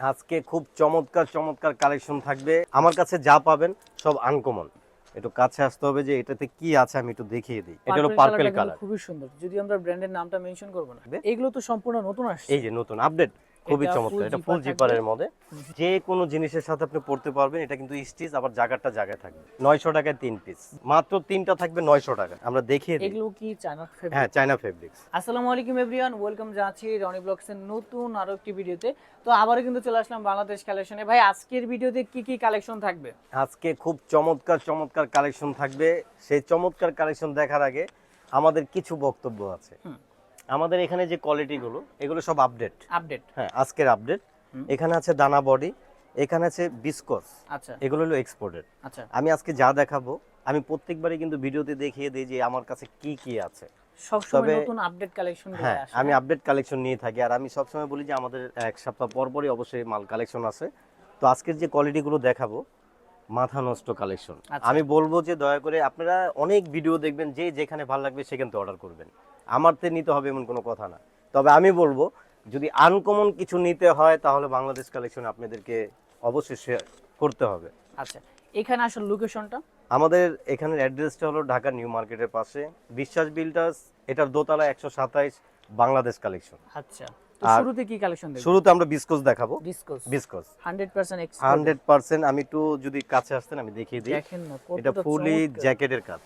আজকে খুব চমৎকার চমৎকার কালেকশন থাকবে। আমার কাছে যা পাবেন সব আনকমন একটু কাছে আসতে হবে যে এটাতে কি আছে আমি একটু দেখিয়ে দিই। এটা হলো পার্পল কালার খুবই সুন্দর। যদি আমরা ব্র্যান্ডের নামটা মেনশন করব না এগুলো তো সম্পূর্ণ নতুন আসছে। এই যে নতুন আপডেট খুবই চমৎকার এটা ফুল জিপারের মধ্যে। যে কোনো জিনিসের সাথে আপনি পড়তে পারবেন এটা কিন্তু স্টিচ আবার জায়গাটা জায়গায় থাকবে। নয়শো টাকায় তিন পিস মাত্র তিনটা থাকবে নয়শো টাকা। আমরা দেখিয়ে দিই। এগুলো কি চায়না ফেব্রিক হ্যাঁ চায়না ফেব্রিক্স আসসালামু আলাইকুম এভরিওয়ান ওয়েলকাম জানাচ্ছি রনি ব্লগসের নতুন আরও একটি ভিডিওতে তো আবারও কিন্তু চলে আসলাম বাংলাদেশ কালেকশনে ভাই আজকের ভিডিওতে কি কি কালেকশন থাকবে? আজকে খুব চমৎকার চমৎকার কালেকশন থাকবে। সেই চমৎকার কালেকশন দেখার আগে আমাদের কিছু বক্তব্য আছে। আমাদের এখানে যে কোয়ালিটিগুলো এগুলো সব আপডেট আপডেট হ্যাঁ আজকের আপডেট এখানে আছে দানা বডি এখানে আছে বিস্কস আচ্ছা। এগুলো হলো এক্সপোর্টেড আচ্ছা। আমি আজকে যা দেখাবো আমি প্রত্যেকবারই কিন্তু ভিডিওতে দেখিয়ে দিই যে আমার কাছে কি কি আছে। সবসময় নতুন আপডেট কালেকশন হ্যাঁ আমি আপডেট কালেকশন নিয়ে থাকি। আর আমি সবসময় বলি যে আমাদের এক সপ্তাহ পর পরই অবশ্যই মাল কালেকশন আছে। তো আজকের যে কোয়ালিটিগুলো দেখাবো মাথা নষ্ট কালেকশন আচ্ছা। আমি বলব যে দয়া করে আপনারা অনেক ভিডিও দেখবেন যে যেখানে ভালো লাগবে সেখান থেকে অর্ডার করবেন। আমার তে নিতে হবে এমন কোনো কথা না। তবে আমি বলব যদি আনকমন কিছু নিতে হয় তাহলে বাংলাদেশ কালেকশন আপনাদেরকে অবশ্যই শেয়ার করতে হবে। আচ্ছা এখানে আসল লোকেশনটা আমাদের এখানের অ্যাড্রেসটা হলো ঢাকা নিউ মার্কেটের পাশে। বিশ্বাস বিল্ডার্স এটার দোতলা একশো সাতাইশ বাংলাদেশ কালেকশন আচ্ছা শুরুতে কি কালেকশন শুরুতে আমরা বিস্কোস দেখাবো। ডিসকস বিস্কোস 100% এক্সপোর্ট হান্ড্রেড পার্সেন্ট আমি একটু যদি কাছে আসতেন আমি দেখিয়ে দিই। দেখেন না এটা ফুলি। জ্যাকেটের কাজ।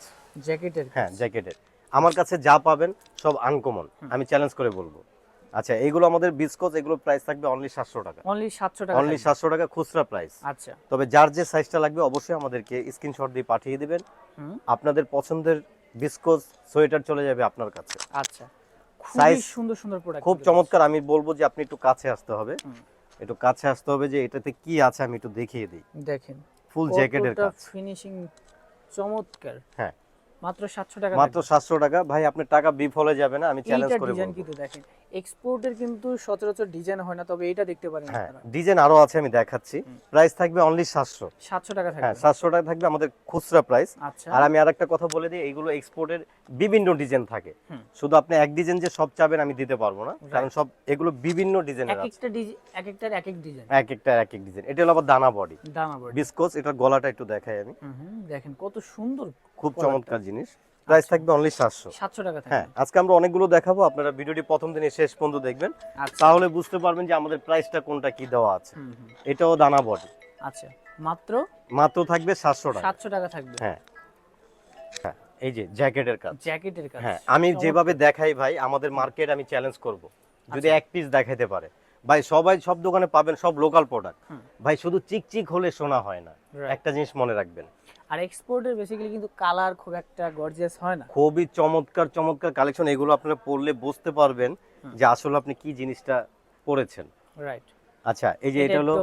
জ্যাকেটের হ্যাঁ জ্যাকেটের। আমার কাছে যা পাবেন সব আনকমন আমি চ্যালেঞ্জ করে বলব। আচ্ছা এগুলো আমাদের বিস্কোস এগুলো প্রাইস থাকবে অনলি সাতশো টাকা। অনলি 700 টাকা অনলি থাকবে। সাতশো টাকা খুচরা প্রাইস আচ্ছা। তবে যার যে সাইজটা লাগবে অবশ্যই আমাদেরকে স্ক্রিনশট দিয়ে পাঠিয়ে দিবেন। আপনাদের পছন্দের বিস্কোস সোয়েটার চলে যাবে আপনার কাছে। আচ্ছা। Size সুন্দর সুন্দর প্রোডাক্ট খুব চমৎকার। আমি বলব যে আপনি একটু কাছে আসতে হবে। একটু কাছে আসতে হবে যে এটাতে কি আছে আমি একটু দেখিয়ে দিই। দেখেন। ফুল জ্যাকেটের কাজ। ফিনিশিং চমৎকার। হ্যাঁ। মাত্র 700 টাকা মাত্র সাতশো টাকা। ভাই আপনার টাকা বিফলে যাবে না আমি চ্যালেঞ্জ করে ডিজাইন কিন্তু দেখেন এক্সপোর্টের কিন্তু সচরাচর ডিজাইন হয় না তবে এটা দেখতে পারেন হ্যাঁ ডিজাইন আরও আছে আমি দেখাচ্ছি। প্রাইস থাকবে অনলি সাতশো। 700 টাকা হ্যাঁ থাকবে সাতশো টাকা থাকবে আমাদের খুচরা প্রাইস আচ্ছা। আর আমি আরেকটা কথা বলে দিই এইগুলো এক্সপোর্টের বিভিন্ন ডিজাইন থাকে। শুধু আপনি এক ডিজাইন যে সব চাবেন আমি দিতে পারব না। কারণ সব এগুলো বিভিন্ন ডিজাইনের আছে। একটা এক একটার এক এক ডিজাইন এক একটা এক এক ডিজাইন এটা হলো আবার দানা বডি দানা বডি বিস্কোস এটার গলাটা একটু দেখাই আমি। দেখেন কত সুন্দর খুব চমৎকার জিনিস। প্রাইস থাকবে অনলি সাতশো। 700 টাকা হ্যাঁ আজকে আমরা অনেকগুলো দেখাবো আপনারা ভিডিওটি প্রথম দিনে শেষ পর্যন্ত দেখবেন। আচ্ছা। তাহলে বুঝতে পারবেন যে আমাদের প্রাইসটা কোনটা কি দেওয়া আছে। এটাও দানা বডি। আচ্ছা মাত্র? মাত্র থাকবে সাতশো টাকা। 700 টাকা থাকবে। হ্যাঁ। হ্যাঁ এই যে জ্যাকেটের কাজ। জ্যাকেটের কাজ। হ্যাঁ আমি যেভাবে দেখাই ভাই আমাদের মার্কেট আমি চ্যালেঞ্জ করব। যদি আচ্ছা। এক পিস দেখাইতে পারে। ভাই সবাই সব দোকানে পাবেন সব লোকাল প্রোডাক্ট ভাই শুধু চিকচিক হলে শোনা হয় না। একটা জিনিস মনে রাখবেন আর এক্সপোর্টের বেসিক্যালি কিন্তু কালার খুব একটা গর্জিয়াস হয় না। খুবই চমৎকার চমৎকার কালেকশন এগুলো আপনারা পড়লে বুঝতে পারবেন যে আসলে আপনি কি জিনিসটা পড়েছেন। রাইট আচ্ছা এই যে এটা হলো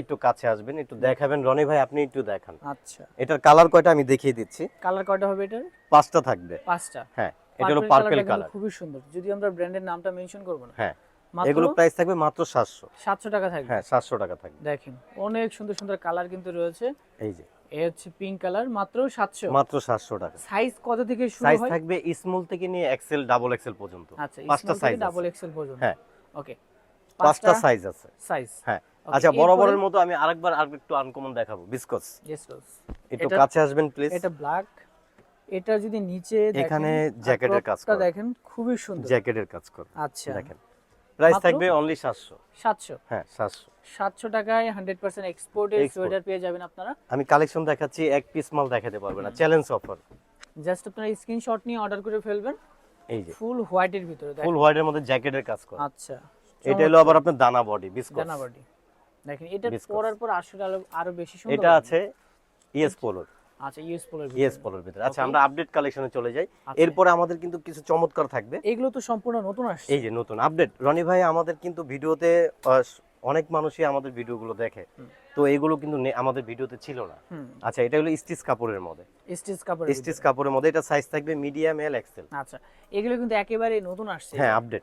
একটু কাছে আসবেন একটু দেখাবেন। রনি ভাই আপনি একটু দেখান। আচ্ছা। এটার কালার কয়টা আমি দেখিয়ে দিচ্ছি। কালার কয়টা হবে এটার? পাঁচটা থাকবে। পাঁচটা। হ্যাঁ এটা হলো পার্পল কালার খুবই সুন্দর। যদি আমরা ব্র্যান্ডের নামটা মেনশন করব না। হ্যাঁ এগুলো প্রাইস থাকবে মাত্র সাতশো। 700 টাকা থাকবে। হ্যাঁ সাতশো টাকা থাকবে। দেখেন অনেক সুন্দর সুন্দর কালার কিন্তু রয়েছে। এই যে। এ হচ্ছে পিঙ্ক কালার মাত্র 700 মাত্র সাতশো টাকা। সাইজ কত থেকে শুরু সাইজ থাকবে স্মল থেকে নিয়ে এক্সেল ডাবল এক্সেল পর্যন্ত। আচ্ছা পাঁচটা size ডাবল এক্সেল পর্যন্ত। হ্যাঁ। ওকে পাঁচটা সাইজ আছে। সাইজ হ্যাঁ। আচ্ছা বরাবরের মতো আমি আরেকবার আর একটু আনকমন দেখাবো। বিস্কস একটু কাছে আসবেন প্লিজ এটা ব্ল্যাক এটা যদি নিচে দেখেন, এখানে জ্যাকেটের কাজ করা। দেখেন খুবই সুন্দর। জ্যাকেটের কাজ করো। আচ্ছা। দেখেন। প্রাইস থাকবে অনলি সাতশো। 700 হ্যাঁ সাতশো। 700 টাকায় 100% এক্সপোর্টের Export। সোয়েটার পেয়ে যাবেন আপনারা। আমি কালেকশন দেখাচ্ছি এক পিস মাল দেখাতে পারবে না চ্যালেঞ্জ অফার জাস্ট আপনারা স্ক্রিনশট নিয়ে অর্ডার করে ফেলবেন। এই যে। ফুল হোয়াইটের ভিতরে ফুল হোয়াইটের মধ্যে জ্যাকেটের কাজ করা। আচ্ছা। এটা হলো আবার আপনার দানা বডি বিস্কস জানা বডি দেখেন এটা। পরার পর আসলে আরও আরও বেশি সুন্দর এটা আছে ইএস পোলোর আচ্ছা ইউএস পোলোর পোলোর ভিতরে। আচ্ছা আমরা আপডেট কালেকশনে চলে যাই। আচ্ছা। এরপরে আমাদের কিন্তু কিছু চমৎকার থাকবে। এগুলো তো সম্পূর্ণ নতুন আসছে। এই যে নতুন আপডেট রনি ভাই আমাদের কিন্তু ভিডিওতে অনেক মানুষই আমাদের ভিডিওগুলো দেখে। তো এগুলো কিন্তু আমাদের ভিডিওতে ছিল না। আচ্ছা এটা হলো স্টিচ কাপড়ের মধ্যে স্টিচ কাপড় স্টিচ কাপড়ের মধ্যে এটা সাইজ থাকবে মিডিয়াম এল এক্সেল আচ্ছা এগুলো কিন্তু একেবারে নতুন আসছে। হ্যাঁ আপডেট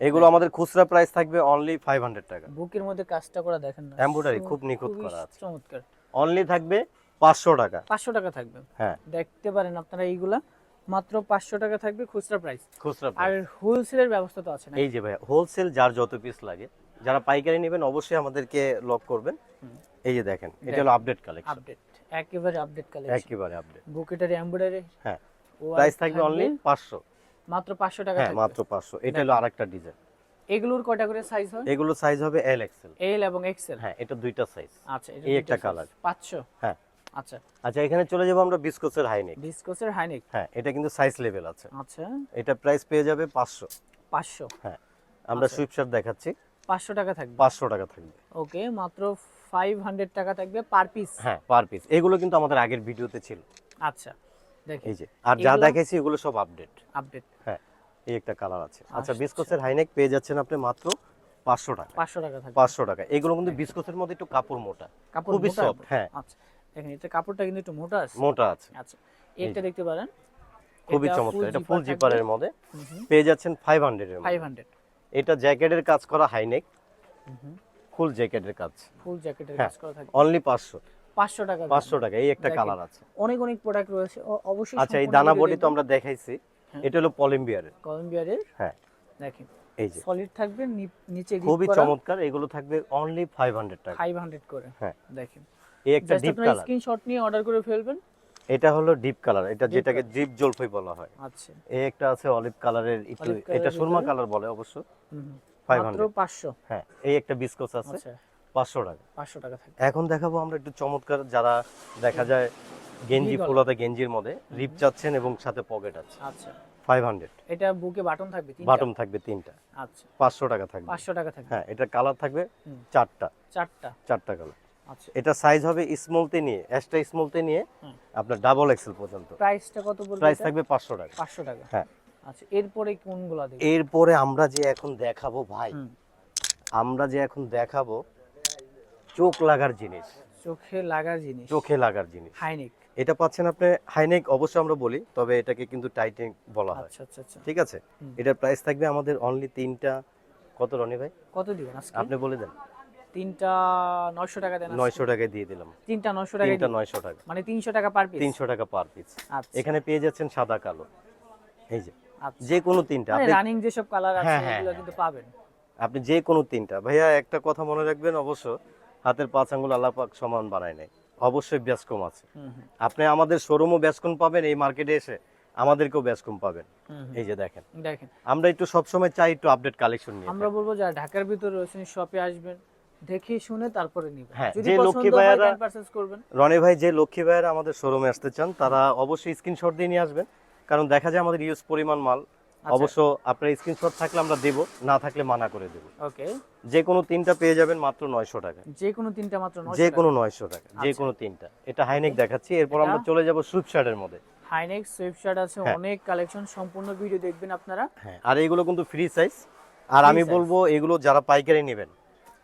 এগুলো আমাদের খুচরা প্রাইস থাকবে অনলি ফাইভ হান্ড্রেড টাকা। বুকের মধ্যে কাজটা করা দেখেন না। সু- খুব নিখুঁত করা আছে। চমৎকার। অনলি থাকবে পাঁচশো টাকা। পাঁচশো টাকা থাকবে। হ্যাঁ। দেখতে পারেন আপনারা এইগুলা। মাত্র পাঁচশো টাকা থাকবে খুচরা প্রাইস খুচরা আর হোলসেলের ব্যবস্থা তো আছে না? এই যে ভাই হোলসেল যার যত পিস লাগে যারা পাইকারি নেবেন অবশ্যই আমাদেরকে লক করবেন। এই যে দেখেন এটা হলো আপডেট কালেকশন আপডেট একেবারে আপডেট কালেকশন একেবারে আপডেট বুকেটার এমব্রয়ডারি হ্যাঁ। প্রাইস থাকবে অনলি পাঁচশো। মাত্র পাঁচশো টাকা হ্যাঁ থাকবে। মাত্র পাঁচশো। এটা হলো আরেকটা ডিজাইন এগুলোর কয়টা করে সাইজ হয়? এগুলো সাইজ হবে এল এক্সেল এল এবং এক্সেল হ্যাঁ এটা দুইটা সাইজ আচ্ছা এই একটা colour। পাঁচশো? হ্যাঁ। আচ্ছা। আচ্ছা এখানে চলে যাব আমরা বিস্কোসের হাইনেক ডিসকোসের হাইনেক হ্যাঁ এটা কিন্তু সাইজ লেভেল আছে। আচ্ছা। এটা প্রাইস পেয়ে যাবে পাঁচশো। পাঁচশো? হ্যাঁ আমরা আচ্ছা। সুইপশার দেখাচ্ছি। পাঁচশো টাকা থাকবে? পাঁচশো টাকা থাকবে। ওকে মাত্র ফাইভ হান্ড্রেড টাকা থাকবে পার পিস হ্যাঁ পার পিস এগুলো কিন্তু আমাদের আগের ভিডিওতে ছিল। আচ্ছা দেখি। এই যে আর যা এগুলো- দেখাইছি এগুলো সব আপডেট আপডেট হ্যাঁ এই একটা কালার আছে। আচ্ছা। আচ্ছা। বিস্কোসের হাইনেক পেয়ে যাচ্ছেন আপনি মাত্র পাঁচশো টাকা। পাঁচশো টাকা থাকবে। পাঁচশো টাকা। এগুলো কিন্তু বিস্কোসের মধ্যে একটু কাপড় মোটা। কাপড় খুবই হবে? হ্যাঁ। দেখেন এটা কাপড়টা কিন্তু একটু মোটা আছে। মোটা আছে। আচ্ছা এটা দেখতে পারেন। খুবই চমৎকার এটা ফুল জিপারের মধ্যে। পেয়ে যাচ্ছেন ফাইভ হান্ড্রেডের ফাইভ হান্ড্রেড এটা জ্যাকেটের কাজ করা হাইনেক ফুল জ্যাকেটের কাজ। ফুল জ্যাকেটের হ্যাঁ। কাজ করা থাকবে। অনলি পাঁচশো। পাঁচশো টাকা পাঁচশো টাকা এই একটা কালার আছে। অনেক অনেক প্রোডাক্ট রয়েছে। অবশ্যই আচ্ছা এই দানা বডি তো আমরা দেখাইছি। হ্যাঁ। এটা হলো পলিম্বিয়ারের কলম্বিয়ারের হ্যাঁ। দেখেন এই যে। সলিড থাকবে নিচে খুবই চমৎকার এগুলো থাকবে অনলি ফাইভ হান্ড্রেড টাকা। ফাইভ হান্ড্রেড করে। হ্যাঁ। দেখেন। এই একটা ডিপ কালার স্ক্রিনশট নিয়ে অর্ডার করে ফেলবেন। এটা হলো ডিপ কালার এটা যেটাকে ডিপ জলপাই বলা হয়। আচ্ছা। এই একটা আছে অলিভ কালারের একটু এটা সুরমা কালার বলে অবশ্য। মাত্র হান্ড্রেড পাঁচশো। হ্যাঁ এই একটা বিস্কোস আছে আচ্ছা। পাঁচশো টাকা। পাঁচশো টাকা থাকবে এখন দেখাবো আমরা একটু চমৎকার যারা দেখা যায় গেঞ্জি। ফুলাতে গেঞ্জির মধ্যে রিপ চাচ্ছেন এবং সাথে পকেট আছে। আচ্ছা। ফাইভ হান্ড্রেড এটা বুকে বাটন থাকবে তিনটা? বাটন থাকবে তিনটা। আচ্ছা। পাঁচশো টাকা থাকবে। পাঁচশো টাকা থাকবে। হ্যাঁ এটা কালার থাকবে চারটা। চারটা। চারটা কালার এটা সাইজ হবে স্মলতে নিয়ে এক্সট্রা স্মলতে নিয়ে আপনার ডাবল এক্সেল পর্যন্ত। প্রাইসটা কত বলব প্রাইস থাকবে পাঁচশো টাকা। পাঁচশো টাকা। হ্যাঁ। আচ্ছা এরপরে কোনগুলো দেখব এরপরে আমরা যে এখন দেখাবো ভাই আমরা যে এখন দেখাবো চোখ লাগার জিনিস। চোখে লাগার জিনিস। চোখে লাগার জিনিস। হাইনিক। এটা পাচ্ছেন আপনি হাইনেক অবশ্যই আমরা বলি তবে এটাকে কিন্তু টাইটেন বলা হয়। আচ্ছা আচ্ছা আচ্ছা। ঠিক আছে। এটার প্রাইস থাকবে আমাদের অনলি তিনটা। কত রনি ভাই? কত দিবেন আজকে? আপনি বলে দেন। তিনটা নয়শো টাকা দেন দিয়ে দিলাম। তিনটা নয়শো টাকা তিনটা নয়শো টাকা। মানে তিনশো টাকা পার পিস তিনশো টাকা পার পিস আচ্ছা। এখানে পেয়ে যাচ্ছেন সাদা কালো। এই যে। আচ্ছা। যে কোনো তিনটা। মানে আপনি রানিং যেসব কালার আছে হ্যাঁ, হ্যাঁ, এগুলো হ্যাঁ। কিন্তু পাবেন। আপনি যে কোনো তিনটা। ভাইয়া একটা কথা মনে রাখবেন অবশ্য হাতের পাঁচ আঙ্গুল আল্লাহ পাক সমান বানায় নাই অবশ্যই ব্যাস কম আছে আপনি আমাদের শোরুমও ব্যাস কম পাবেন এই মার্কেটে এসে আমাদেরকেও ব্যাস কম পাবেন। এই যে দেখেন। দেখেন। আমরা একটু সবসময় চাই একটু আপডেট কালেকশন নিয়ে আমরা বলব যারা ঢাকার ভিতরে রয়েছেন শপে আসবেন। দেখে শুনে তারপরে নিবেন হ্যাঁ, যে লক্ষ্মী ভাইয়ারা- করবেন। রনি ভাই যে লক্ষ্মী ভাইয়েরা আমাদের শোরুমে আসতে চান তারা অবশ্যই স্ক্রিনশট দিয়ে নিয়ে আসবেন। কারণ দেখা যায় আমাদের ইউজ পরিমাণ মাল। আচ্ছা। অবশ্য আপনার স্ক্রিনশট থাকলে আমরা দেব না থাকলে মানা করে দেব। ওকে যে কোনো তিনটা পেয়ে যাবেন মাত্র নয়শো টাকা। যে কোনো তিনটা মাত্র যে কোনো নয়শো টাকা যে কোনো তিনটা। এটা হাইনেক দেখাচ্ছি। এরপর আমরা? চলে যাব সুইপ শার্টের মধ্যে। হাইনেক সুইফট শার্ট আছে হ্যাঁ। অনেক কালেকশন সম্পূর্ণ ভিডিও দেখবেন আপনারা। হ্যাঁ আর এগুলো কিন্তু ফ্রি সাইজ আর আমি বলব এগুলো যারা পাইকারি নেবেন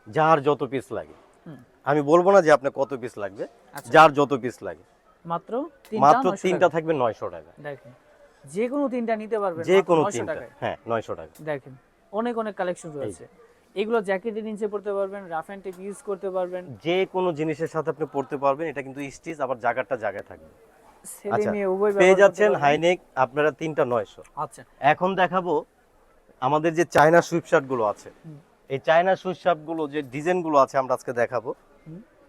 যার যত পিস লাগে। আমি বলব না যে আপনার কত পিস লাগবে আচ্ছা। যার যত পিস লাগে। মাত্র মাত্র তিনটা থাকবে নয়শো টাকা। দেখেন যে কোনো তিনটা নিতে পারবেন যে কোনো 900 তিনটা। হ্যাঁ নয়শো টাকা। দেখেন অনেক অনেক কালেকশন রয়েছে। এগুলো জ্যাকেটের নিচে পড়তে পারবেন রাফ অ্যান্ড টেপ ইউজ করতে পারবেন। যে কোনো জিনিসের সাথে আপনি পড়তে পারবেন এটা কিন্তু স্টিচ আবার জায়গাটা জায়গায় থাকবে। আচ্ছা, পেয়ে যাচ্ছেন। হাইনেক আপনারা তিনটা নয়শো। আচ্ছা। এখন দেখাবো আমাদের যে চায়না সুইপ শার্টগুলো আছে। এই চায়না শার্টগুলো যে ডিজাইনগুলো আছে আমরা আজকে দেখাবো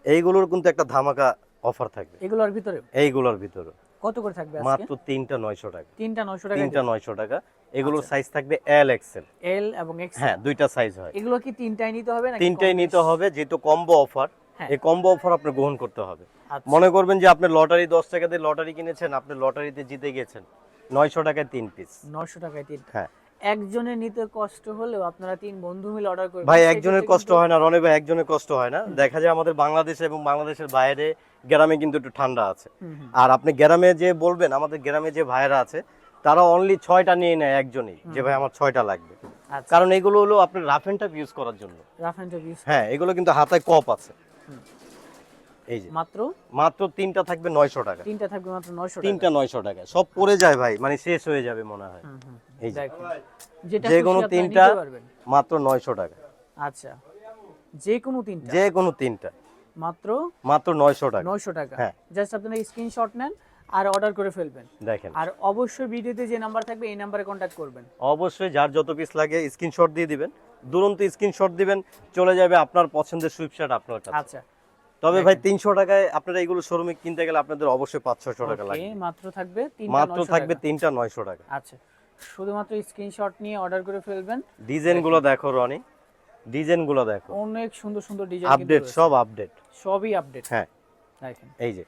এইগুলোর কিন্তু একটা ধামাকা অফার থাকবে। এগুলোর ভিতরে এইগুলোর ভিতরে কত করে থাকবে আজকে? মাত্র তিনটা নয়শো টাকা। তিনটা নয়শো টাকা তিনটা নয়শো টাকা। এগুলোর আচ্ছা। সাইজ থাকবে এল এক্সেল এল এবং এক্স হ্যাঁ দুইটা সাইজ হয়। এগুলো কি তিনটাই নিতে হবে নাকি তিনটাই নিতে হবে যেহেতু কম্বো অফার হ্যাঁ। এই কম্বো অফার আপনি গ্রহণ করতে হবে। আচ্ছা, মনে করবেন যে আপনি লটারি দশ টাকা দিয়ে লটারি কিনেছেন আপনি লটারিতে জিতে গেছেন। নয়শো টাকায় তিন পিস 900 টাকায় তিন হ্যাঁ। একজনের নিতে কষ্ট হলেও আপনারা তিন বন্ধু মিলে অর্ডার করবেন। ভাই একজনের কষ্ট হয় না রনে ভাই একজনের কষ্ট হয় না। দেখা যায় আমাদের বাংলাদেশে এবং বাংলাদেশের বাইরে গ্রামে কিন্তু একটু ঠান্ডা আছে। আর আপনি গ্রামে যে বলবেন আমাদের গ্রামে যে ভাইয়েরা আছে তারা অনলি ছয়টা নিয়ে নেয় একজনই যে ভাই আমার ছয়টা লাগবে। আচ্ছা। কারণ এগুলো হলো আপনার রাফ অ্যান্ড টাফ ইউজ করার জন্য। রাফ অ্যান্ড টাফ ইউজ হ্যাঁ এগুলো কিন্তু হাতায় কপ আছে। এই যে। মাত্র? মাত্র তিনটা থাকবে নয়শো টাকা। তিনটা থাকবে মাত্র 900 টাকা। তিনটা নয়শো টাকা। সব পড়ে যায় ভাই মানে শেষ হয়ে যাবে মনে হয়। এই যে। যে কোনো তিনটা মাত্র নয়শো টাকা। আচ্ছা যে কোনো তিনটা? যে কোনো তিনটা। মাত্র? মাত্র নয়শো টাকা। নয়শো টাকা। হ্যাঁ। জাস্ট আপনারা স্ক্রিনশট নেন আর অর্ডার করে ফেলবেন। দেখেন। আর অবশ্যই ভিডিওতে যে নাম্বার থাকবে এই নাম্বারে কন্ট্যাক্ট করবেন। অবশ্যই যার যত পিস লাগে স্ক্রিনশট দিয়ে দিবেন। দুরন্ত স্ক্রিনশট দিবেন চলে যাবে আপনার পছন্দের সুইপ শার্ট আপনার কাছে। আচ্ছা। তবে ভাই তিনশো টাকায় আপনারা এগুলো শোরুমে কিনতে গেলে আপনাদের অবশ্যই পাঁচ ছশো টাকা লাগবে। মাত্র থাকবে মাত্র থাকবে তিনটা নয়শো টাকা। আচ্ছা শুধুমাত্র স্ক্রিনশট নিয়ে অর্ডার করে ফেলবেন। ডিজাইনগুলো দেখো রনি। দেখো। অনেক সুন্দর সুন্দর ডিজাইন আপডেট সব আপডেট সবই আপডেট হ্যাঁ। দেখেন। এই যে।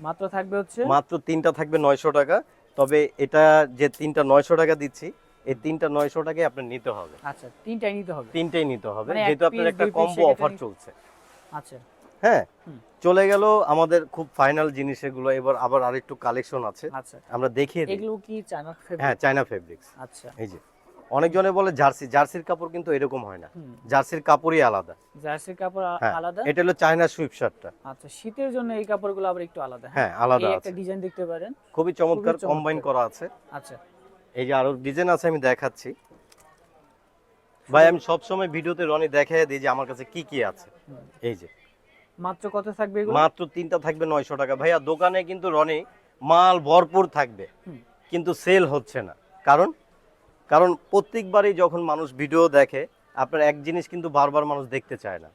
মাত্র থাকবে হচ্ছে? মাত্র তিনটা থাকবে নয়শো টাকা। তবে এটা যে তিনটা নয়শো টাকা দিচ্ছি এই তিনটা নয়শো টাকায় আপনার নিতে হবে। আচ্ছা তিনটাই নিতে হবে। তিনটেই নিতে হবে। মানে যেহেতু আপনার একটা কম্বো অফার চলছে। আচ্ছা হ্যাঁ চলে গেল আমাদের খুব ফাইনাল জিনিস এগুলো। এবার আবার আরেকটু কালেকশন আছে। আচ্ছা। আমরা দেখিয়ে দিই। এগুলো কি চায়না হ্যাঁ চায়না ফেব্রিক্স আচ্ছা। এই যে অনেকজনে বলে জার্সি। জার্সির কাপড় কিন্তু এরকম হয় না। জার্সির কাপড়ই আলাদা। জার্সির কাপড় হ্যাঁ আলাদা? এটা হলো চায়না সুইপ শার্টটা আচ্ছা শীতের জন্য এই কাপড়গুলো আবার একটু আলাদা হ্যাঁ? আলাদা আছে একটা ডিজাইন দেখতে পারেন। খুবই চমৎকার। কম্বাইন করা আছে। আচ্ছা। এই যে আরও ডিজাইন আছে আমি দেখাচ্ছি। ভাই আমি সব সময় ভিডিওতে রনি দেখাই দিই যে আমার কাছে কি কি আছে। এই যে। মাত্র কত থাকবে এগুলো? মাত্র তিনটা থাকবে নয়শো টাকা। ভাইয়া দোকানে কিন্তু রনি মাল ভরপুর থাকবে কিন্তু সেল হচ্ছে না। কারণ? কারণ প্রত্যেকবারই যখন মানুষ ভিডিও দেখে আপনার এক জিনিস কিন্তু বারবার মানুষ দেখতে চায় না।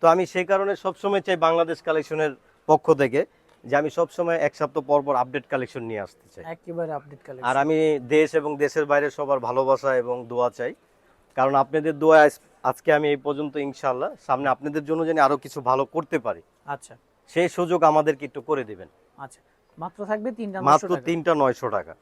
তো আমি সেই কারণে সবসময় চাই বাংলাদেশ কালেকশনের পক্ষ থেকে যে আমি সবসময় এক সপ্তাহ পর পর আপডেট কালেকশন নিয়ে আসতে চাই। একেবারে আপডেট আর আমি দেশ এবং দেশের বাইরে সবার ভালোবাসা এবং দোয়া চাই। কারণ আপনাদের দোয়া আজকে আমি এই পর্যন্ত ইনশাল্লাহ সামনে আপনাদের জন্য যেন আরও কিছু ভালো করতে পারি। আচ্ছা। সেই সুযোগ আমাদেরকে একটু করে দিবেন। আচ্ছা মাত্র থাকবে তিনটা মাত্র তিনটা নয়শো টাকা।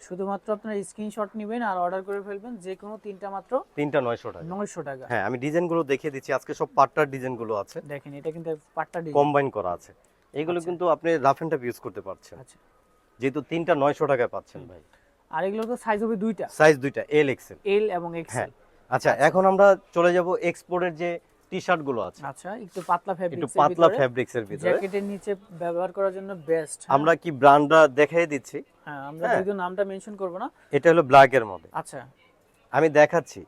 শুধুমাত্র আপনার স্ক্রিনশট নেবেন আর অর্ডার করে ফেলবেন যে কোনো তিনটা মাত্র তিনটা নয়শো টাকা। নয়শো টাকা। হ্যাঁ আমি ডিজাইনগুলো দেখিয়ে দিচ্ছি। আজকে সব পাট্টার ডিজাইনগুলো আছে। দেখেন এটা কিন্তু পাট্টা কম্বাইন করা আছে। এগুলো আচ্ছা। কিন্তু আপনি রাফ এন্ড টাফ ইউজ করতে পারছেন। আচ্ছা। যেহেতু তিনটা নয়শো টাকায় পাচ্ছেন ভাই। আর এগুলো তো সাইজ হবে দুইটা। সাইজ দুইটা এল এক্সেল এল এবং এক্সেল আচ্ছা এখন আমরা চলে যাব এক্সপোর্টের যে টি শার্টগুলো আছে। আচ্ছা একটু পাতলা একটু পাতলা ফ্যাব্রিক্স এর ভিতরে। জ্যাকেটের নিচে ব্যবহার করার জন্য বেস্ট আমরা কি ব্র্যান্ডটা দেখাই দিচ্ছি? হ্যাঁ আমরা হ্যাঁ। যদিও নামটা মেনশন করব না। এটা হলো ব্ল্যাক এর মধ্যে আচ্ছা। আমি দেখাচ্ছি।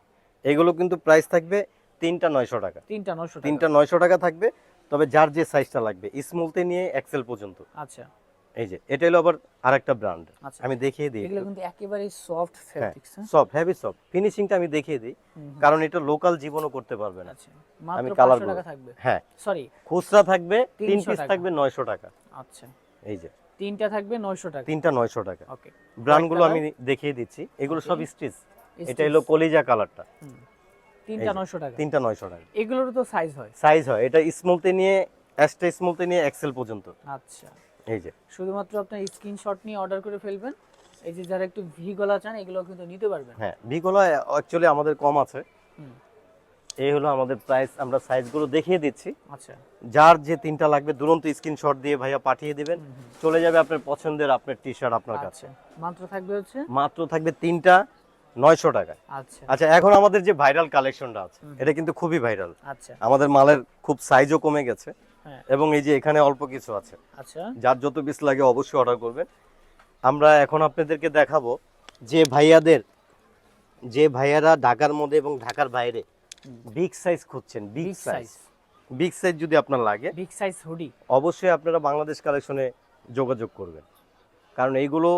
এগুলো কিন্তু প্রাইস থাকবে তিনটা নয়শো টাকা। তিনটা নয়শো টাকা। তিনটা নয়শো টাকা থাকবে তবে যার যে সাইজটা লাগবে স্মলতে নিয়ে এক্সেল পর্যন্ত। আচ্ছা। এই যে এটা হলো আবার আরেকটা ব্র্যান্ড আচ্ছা। আমি দেখিয়ে দিই এগুলো কিন্তু একেবারে সফট ফেব্রিক্স হ্যাঁ? সফট হেভি সফট ফিনিশিংটা আমি দেখিয়ে দিই। কারণ এটা লোকাল জীবনও করতে পারবে না। আচ্ছা 500 গুলো- টাকা থাকবে। হ্যাঁ। সরি খুচরা থাকবে তিন পিস থাকবে নয়শো টাকা। আচ্ছা। এই যে। তিনটা থাকবে 900 টাকা। তিনটা নয়শো টাকা। ওকে ব্র্যান্ডগুলো colour? আমি দেখিয়ে দিচ্ছি। এগুলো সব. স্টিচ এটা হলো কলিজা কালারটা তিনটা এই 900 টাকা। তিনটা নয়শো টাকা। এগুলোর তো সাইজ হয়। সাইজ হয়। এটা স্মলতে নিয়ে এক্সট্রা স্মলতে নিয়ে এক্সেল পর্যন্ত। আচ্ছা। এই যে। শুধুমাত্র আপনার স্ক্রিনশট নিয়ে অর্ডার করে ফেলবেন। এই যে যারা একটু ভি গলা চান এগুলো কিন্তু নিতে পারবেন। হ্যাঁ বিগুলো অ্যাকচুয়ালি আমাদের কম আছে। এই হলো আমাদের প্রাইস আমরা সাইজগুলো দেখিয়ে দিচ্ছি। আচ্ছা। যার যে তিনটা লাগবে দুরন্ত স্ক্রিনশট দিয়ে ভাইয়া পাঠিয়ে দিবেন। চলে যাবে আপনার পছন্দের আপনার টি শার্ট আপনার কাছে। আচ্ছা মাত্র থাকবে হচ্ছে? মাত্র থাকবে তিনটা নয়শো টাকা আচ্ছা। আচ্ছা এখন আমাদের যে ভাইরাল কালেকশনটা আছে এটা কিন্তু খুবই ভাইরাল আচ্ছা। আমাদের মালের খুব সাইজও কমে গেছে। এবং এই যে এখানে অল্প কিছু আছে। আচ্ছা। যার যত পিস লাগে অবশ্যই অর্ডার করবেন। আমরা এখন আপনাদেরকে দেখাবো যে ভাইয়াদের যে ভাইয়ারা ঢাকার মধ্যে এবং ঢাকার বাইরে বিগ সাইজ খুঁজছেন বিগ সাইজ বিগ সাইজ যদি আপনার লাগে বিগ সাইজ হুডি অবশ্যই আপনারা বাংলাদেশ কালেকশনে যোগাযোগ করবেন। কারণ এইগুলো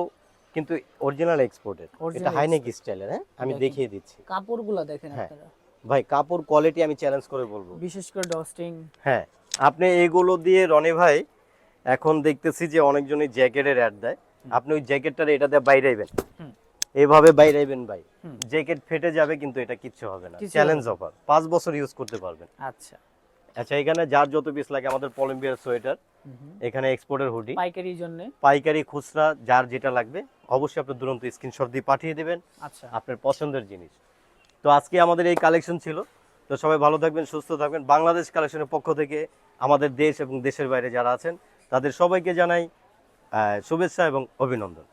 কিন্তু অরিজিনাল এক্সপোর্টের এটা হাইনেক স্টাইলের হ্যাঁ? আমি দেখিয়ে দিচ্ছি। কাপড়গুলো দেখেন হ্যাঁ। আপনারা। ভাই কাপড় কোয়ালিটি আমি চ্যালেঞ্জ করে বলব। বিশেষ করে ডস্টিং হ্যাঁ। আপনি এইগুলো দিয়ে রনি ভাই এখন দেখতেছি যে অনেকজনই জ্যাকেটের অ্যাড দেয়। আপনি ওই জ্যাকেটটার এটা দিয়ে বাইরাইবেন। এভাবে বাইরাইবেন ভাই। জ্যাকেট ফেটে যাবে কিন্তু এটা কিচ্ছু হবে না। চ্যালেঞ্জ অফার পাঁচ বছর ইউজ করতে পারবেন। আচ্ছা। আচ্ছা এখানে যার যত পিস লাগে আমাদের পলিম্বিয়ার সোয়েটার। এখানে এক্সপোর্টের হুডি পাইকারির জন্য? পাইকারি খুচরা যার যেটা লাগবে অবশ্যই আপনি দুরন্ত স্ক্রিনশট দিয়ে পাঠিয়ে দেবেন। আচ্ছা। আপনার পছন্দের জিনিস। তো আজকে আমাদের এই কালেকশন ছিল। তো সবাই ভালো থাকবেন, সুস্থ থাকবেন। বাংলাদেশ কালেকশনের পক্ষ থেকে আমাদের দেশ এবং দেশের বাইরে যারা আছেন, তাদের সবাইকে জানাই শুভেচ্ছা এবং অভিনন্দন।